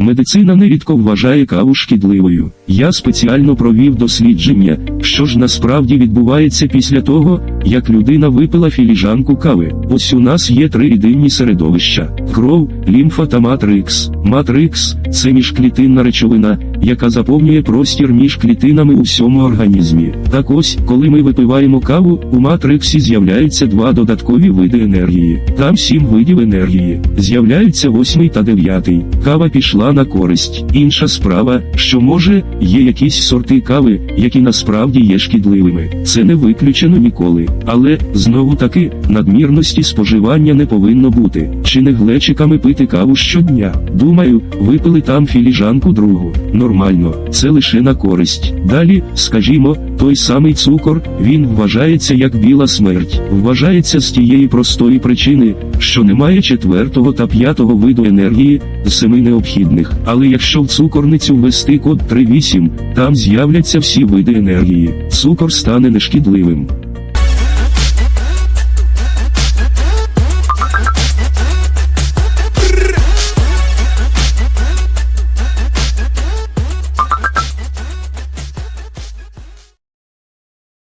Медицина нерідко вважає каву шкідливою. Я спеціально провів дослідження, що ж насправді відбувається після того, як людина випила філіжанку кави. Ось у нас є три єдині середовища: кров, лімфа та матрикс. Матрикс це міжклітинна речовина, яка заповнює простір між клітинами у всьому організмі. Так ось, коли ми випиваємо каву, у матриксі з'являються два додаткові види енергії. Там сім видів енергії. З'являються восьмий та дев'ятий. Кава пішла на користь. Інша справа, що може, є якісь сорти кави, які насправді є шкідливими. Це не виключено ніколи. Але, знову таки, надмірності споживання не повинно бути. Чи не глечиками пити каву щодня? Думаю, випили там філіжанку другу. Нормально, це лише на користь. Далі, скажімо, той самий цукор, він вважається як біла смерть. Вважається з тієї простої причини, що немає четвертого та п'ятого виду енергії, семи необхідних. Але якщо в цукорницю ввести код 38, там з'являться всі види енергії. Цукор стане нешкідливим.